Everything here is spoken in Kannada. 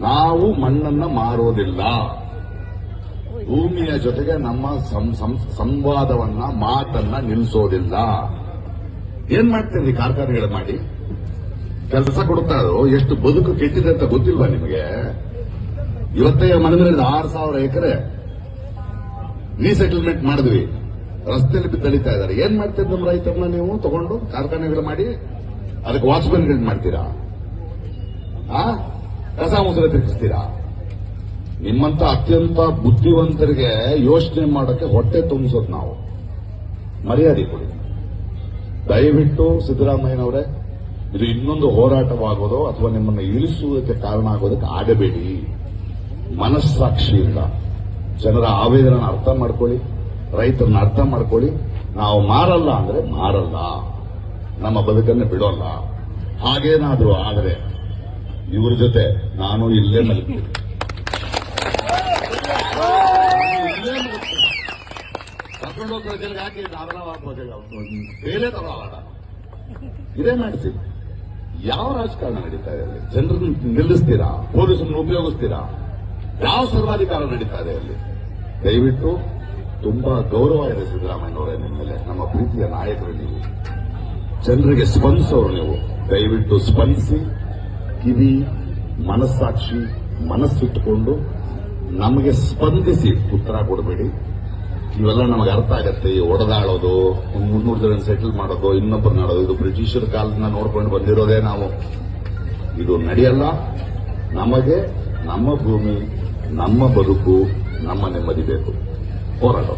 ನಾವು ಮಣ್ಣನ್ನು ಮಾರೋದಿಲ್ಲ. ಭೂಮಿಯ ಜೊತೆಗೆ ನಮ್ಮ ಸಂವಾದವನ್ನ, ಮಾತನ್ನ ನಿಲ್ಲಿಸೋದಿಲ್ಲ ಏನ್ ಮಾಡ್ತೀರಿ ಕಾರ್ಖಾನೆಗಳು ಮಾಡಿ? ಕೆಲಸ ಕೊಡ್ತಾ ಇರೋ, ಎಷ್ಟು ಬದುಕು ಕೆಟ್ಟಿದೆ ಅಂತ ಗೊತ್ತಿಲ್ವಾ ನಿಮಗೆ? ಇವತ್ತೇ ಮನೆ ಮೇಲೆ ಆರು ಸಾವಿರ ಎಕರೆ ರೀಸೆಟಲ್ಮೆಂಟ್ ಮಾಡಿದ್ವಿ. ರಸ್ತೆಯಲ್ಲಿ ಬಿದ್ದಳಿತಾ ಇದ್ದಾರೆ. ಏನ್ ಮಾಡ್ತೀರಿ ನಮ್ಮ ರೈತರನ್ನ ನೀವು ತಗೊಂಡು ಕಾರ್ಖಾನೆಗಳು ಮಾಡಿ? ಅದಕ್ಕೆ ವಾಚ್ಮನ್ಗಳು ಮಾಡ್ತೀರಾ? ಆ? ಕಸ ಮುಸುರೆ ತಿರುಗಿಸ್ತೀರಾ ನಿಮ್ಮಂತ ಅತ್ಯಂತ ಬುದ್ಧಿವಂತರಿಗೆ ಯೋಚನೆ ಮಾಡೋಕೆ ಹೊಟ್ಟೆ ತುಂಬಿಸೋದು ನಾವು. ಮರ್ಯಾದೆ ಕೊಡಿ. ದಯವಿಟ್ಟು ಸಿದ್ದರಾಮಯ್ಯನವರೇ, ಇದು ಇನ್ನೊಂದು ಹೋರಾಟವಾಗೋದು ಅಥವಾ ನಿಮ್ಮನ್ನು ಇಳಿಸುವುದಕ್ಕೆ ಕಾರಣ ಆಗೋದಕ್ಕೆ ಆಗಬೇಡಿ. ಮನಸ್ಸಾಕ್ಷಿಯಿಂದ ಜನರ ಆವೇದನ ಅರ್ಥ ಮಾಡ್ಕೊಳ್ಳಿ, ರೈತರನ್ನ ಅರ್ಥ ಮಾಡ್ಕೊಳ್ಳಿ. ನಾವು ಮಾರಲ್ಲ ಅಂದ್ರೆ ಮಾರಲ್ಲ. ನಮ್ಮ ಬದುಕನ್ನು ಬಿಡೋಲ್ಲ. ಹಾಗೇನಾದರೂ ಆದರೆ ಇವ್ರ ಜೊತೆ ನಾನು ಇಲ್ಲೇ ಮಲಗ್ತೀನಿ ಇದೇ ಮಾಡ್ತೀವಿ. ಯಾವ ರಾಜಕಾರಣ ನಡೀತಾ ಇದೆ ಅಲ್ಲಿ? ಜನರನ್ನು ನಿಲ್ಲಿಸ್ತೀರಾ? ಪೊಲೀಸರನ್ನು ಉಪಯೋಗಿಸ್ತೀರಾ? ಯಾವ ಸರ್ವಾಧಿಕಾರ ನಡೀತಾ ಇದೆ ಅಲ್ಲಿ? ದಯವಿಟ್ಟು ತುಂಬಾ ಗೌರವ ಇದೆ ಸಿದ್ದರಾಮಯ್ಯನವರೇ ನಿಮ್ಮ ಮೇಲೆ. ನಮ್ಮ ಪ್ರೀತಿಯ ನಾಯಕರು ನೀವು. ಜನರಿಗೆ ಸ್ಪಂದಿಸೋರು ನೀವು. ದಯವಿಟ್ಟು ಸ್ಪಂದಿಸಿ. ಕಿವಿ, ಮನಸ್ಸಾಕ್ಷಿ, ಮನಸ್ಸಿಟ್ಟುಕೊಂಡು ನಮಗೆ ಸ್ಪಂದಿಸಿ ಉತ್ತರ ಕೊಡಬೇಡಿ. ಇವೆಲ್ಲ ನಮಗೆ ಅರ್ಥ ಆಗತ್ತೆ ಒಂದು ಮುನ್ನೂರು ಜನ ಸೆಟಲ್ ಮಾಡೋದು ಇನ್ನೊಬ್ಬರು ಮಾಡೋದು, ಇದು ಬ್ರಿಟಿಷರ ಕಾಲದಿಂದ ನೋಡ್ಕೊಂಡು ಬಂದಿರೋದೇ ನಾವು. ಇದು ನಡೆಯಲ್ಲ. ನಮಗೆ ನಮ್ಮ ಭೂಮಿ, ನಮ್ಮ ಬದುಕು, ನಮ್ಮ ನೆಮ್ಮದಿ ಬೇಕು. ಹೋರಾಟ